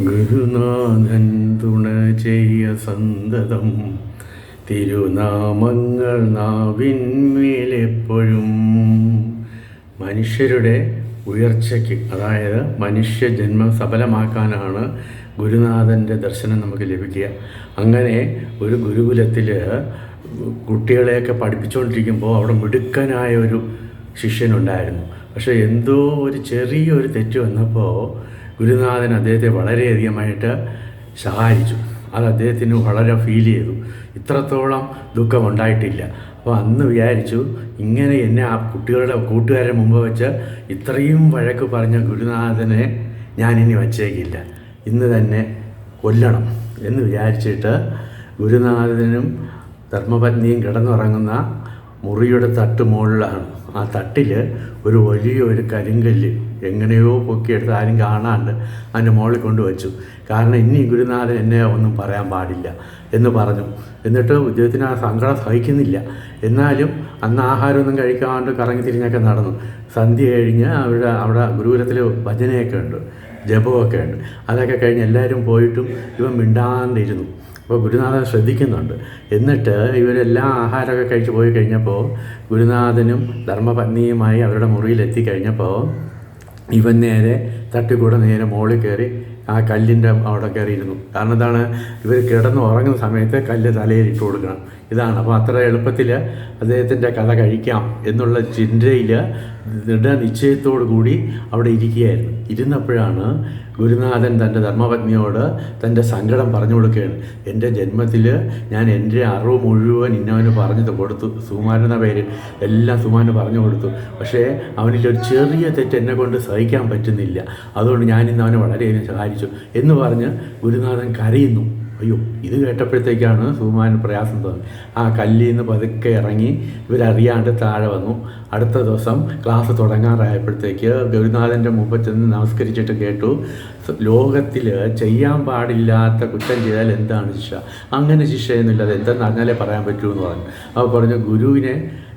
ഗുരുനാഥൻ തുണ ചെയ്യ സന്തതം? തിരുനാമങ്ങൾ നാവിന്മേലെപ്പോഴും മനുഷ്യരുടെ ഉയർച്ചയ്ക്ക് അതായത് മനുഷ്യ ജന്മം സഫലമാക്കാനാണ് ഗുരുനാഥന്റെ ദർശനം നമുക്ക് ലഭിക്കുക. അങ്ങനെ ഒരു ഗുരുകുലത്തിൽ കുട്ടികളെയൊക്കെ പഠിപ്പിച്ചുകൊണ്ടിരിക്കുമ്പോൾ അവിടെ മിടുക്കനായ ഒരു ശിഷ്യനുണ്ടായിരുന്നു. പക്ഷേ എന്തോ ഒരു ചെറിയൊരു തെറ്റ് വന്നപ്പോൾ ഗുരുനാഥൻ അദ്ദേഹത്തെ വളരെയധികമായിട്ട് സഹായിച്ചു. അത് അദ്ദേഹത്തിന് വളരെ ഫീൽ ചെയ്തു. ഇത്രത്തോളം ദുഃഖമുണ്ടായിട്ടില്ല അപ്പോൾ അന്ന് വിചാരിച്ചു ഇങ്ങനെ എന്നെ ആ കുട്ടികളുടെ കൂട്ടുകാരുടെ മുമ്പ് വെച്ച് ഇത്രയും വഴക്ക് പറഞ്ഞ ഗുരുനാഥനെ ഞാനിനി വച്ചേക്കില്ല. ഇന്ന് തന്നെ കൊല്ലണം എന്ന് വിചാരിച്ചിട്ട് ഗുരുനാഥനും ധർമ്മപത്നിയും കിടന്നുറങ്ങുന്ന മുറിയുടെ തട്ട് മുകളിലാണ്. ആ തട്ടിൽ ഒരു വലിയ ഒരു കരിങ്കല്ല് എങ്ങനെയോ പൊക്കിയെടുത്ത് ആരും കാണാണ്ട് അതിന്റെ മുകളിൽ കൊണ്ടുവച്ചു. കാരണം ഇനി ഗുരുനാഥൻ എന്നെ ഒന്നും പറയാൻ പാടില്ല എന്ന് പറഞ്ഞു. എന്നിട്ട് ഇദ്ദേഹത്തിന് ആ സങ്കടം സഹിക്കുന്നില്ല. എന്നാലും അന്ന് ആഹാരമൊന്നും കഴിക്കാണ്ട് കറങ്ങി തിരിഞ്ഞൊക്കെ നടന്നു. സന്ധ്യ കഴിഞ്ഞ് അവിടെ അവിടെ ഗുരുകുലത്തിൽ ഭജനയൊക്കെ ഉണ്ട് ജപമൊക്കെ ഉണ്ട്. അതൊക്കെ കഴിഞ്ഞ് എല്ലാവരും പോയിട്ടും ഇവൻ മിണ്ടാണ്ടിരുന്നു. അപ്പോൾ ഗുരുനാഥൻ ശ്രദ്ധിക്കുന്നുണ്ട്. എന്നിട്ട് ഇവരെല്ലാം ആഹാരമൊക്കെ കഴിച്ചു പോയി കഴിഞ്ഞപ്പോൾ ഗുരുനാഥനും ധർമ്മപത്നിയുമായി അവരുടെ മുറിയിൽ എത്തിക്കഴിഞ്ഞപ്പോൾ ഇവൻ നേരെ തട്ടിക്കൂടെ നേരെ മുകളിൽ കയറി ആ കല്ലിന്റെ അവിടെ കയറിയിരുന്നു. കാരണം എന്താണ്? ഇവർ കിടന്ന് ഉറങ്ങുന്ന സമയത്ത് കല്ല് തലയിൽ ഇട്ട് കൊടുക്കണം. ഇതാണ്. അപ്പോൾ അത്ര എളുപ്പത്തിൽ അദ്ദേഹത്തിന്റെ കഥ കഴിക്കാം എന്നുള്ള ചിന്തയിൽ ദൃഢനിശ്ചയത്തോടു കൂടി അവിടെ ഇരിക്കുകയായിരുന്നു. ഇരുന്നപ്പോഴാണ് ഗുരുനാഥൻ തന്റെ ധർമ്മപത്നിയോട് തന്റെ സങ്കടം പറഞ്ഞു കൊടുക്കുകയാണ്. എന്റെ ജന്മത്തിൽ ഞാൻ എന്റെ അറിവ് മുഴുവൻ ഇന്നവന് പറഞ്ഞു കൊടുത്തു. സുമാരൻ എന്ന പേര് എല്ലാം സുമാരന് പറഞ്ഞു കൊടുത്തു. പക്ഷേ അവനിൽ ഒരു ചെറിയ തെറ്റ് എന്നെ കൊണ്ട് സഹിക്കാൻ പറ്റുന്നില്ല. അതുകൊണ്ട് ഞാൻ അവനെ വളരെയധികം സഹായിച്ചു എന്ന് പറഞ്ഞ് ഗുരുനാഥൻ കരയുന്നു. അയ്യോ ഇത് കേട്ടപ്പോഴത്തേക്കാണ് സുകുമാരൻ പ്രയാസം തോന്നി. ആ കല്ലിൽ നിന്ന് പതുക്കെ ഇറങ്ങി ഇവരറിയാണ്ട് താഴെ വന്നു. അടുത്ത ദിവസം ക്ലാസ് തുടങ്ങാറായപ്പോഴത്തേക്ക് ഗുരുനാഥന്റെ മുമ്പ് ചെന്ന് നമസ്കരിച്ചിട്ട് കേട്ടു ലോകത്തിൽ ചെയ്യാൻ പാടില്ലാത്ത കുറ്റം ചെയ്താൽ എന്താണ് ശിക്ഷ? അങ്ങനെ ശിക്ഷയൊന്നുമില്ല അത് എന്തെന്ന് അറിഞ്ഞാലേ പറയാൻ പറ്റൂ എന്ന് പറഞ്ഞു. അപ്പോൾ പറഞ്ഞു ഗുരുവിനെ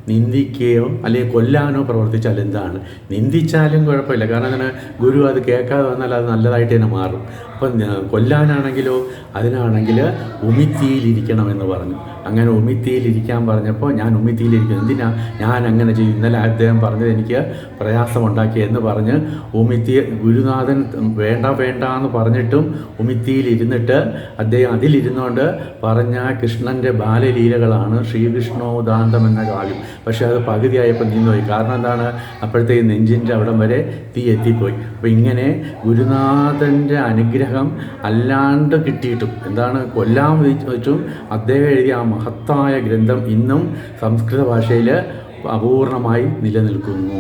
നിന്ദിക്കുകയോ അല്ലെങ്കിൽ കൊല്ലാനോ പ്രവർത്തിച്ചാൽ എന്താണ്? നിന്ദിച്ചാലും കുഴപ്പമില്ല. കാരണം അങ്ങനെ ഗുരു അത് കേൾക്കാതെ വന്നാൽ അത് നല്ലതായിട്ട് തന്നെ മാറും. അപ്പം കൊല്ലാനാണെങ്കിലോ അതിനാണെങ്കിൽ ഉമിത്തിയിലിരിക്കണമെന്ന് പറഞ്ഞു. അങ്ങനെ ഉമിത്തിയിലിരിക്കാൻ പറഞ്ഞപ്പോൾ ഞാൻ ഉമിത്തിയിലിരിക്കുന്നു. എന്തിനാ ഞാൻ അങ്ങനെ ചെയ്യും? ഇന്നലെ അദ്ദേഹം പറഞ്ഞത് എനിക്ക് പ്രയാസമുണ്ടാക്കി എന്ന് പറഞ്ഞ് ഉമിത്തി ഗുരുനാഥൻ വേണ്ട വേണ്ട എന്ന് പറഞ്ഞിട്ടും ഉമിത്തിയിലിരുന്നിട്ട് അദ്ദേഹം അതിലിരുന്നുകൊണ്ട് പറഞ്ഞ കൃഷ്ണന്റെ ബാലലീലകളാണ് ശ്രീകൃഷ്ണോദാന്തം എന്ന കാവ്യം. പക്ഷേ അത് പകുതിയായപ്പോൾ നിന്നുപോയി. കാരണം എന്താണ്? അപ്പോഴത്തേക്ക് നെഞ്ചിന്റെ അവിടം വരെ തീ എത്തിപ്പോയി. അപ്പോൾ ഇങ്ങനെ ഗുരുനാഥന്റെ അനുഗ്രഹം അല്ലാണ്ട് കിട്ടിയിട്ടും എന്താണ്? കൊല്ലാൻ വെച്ചും അദ്ദേഹം എഴുതിയ ആ മഹത്തായ ഗ്രന്ഥം ഇന്നും സംസ്കൃത ഭാഷയിൽ അപൂർണമായി നിലനിൽക്കുന്നു.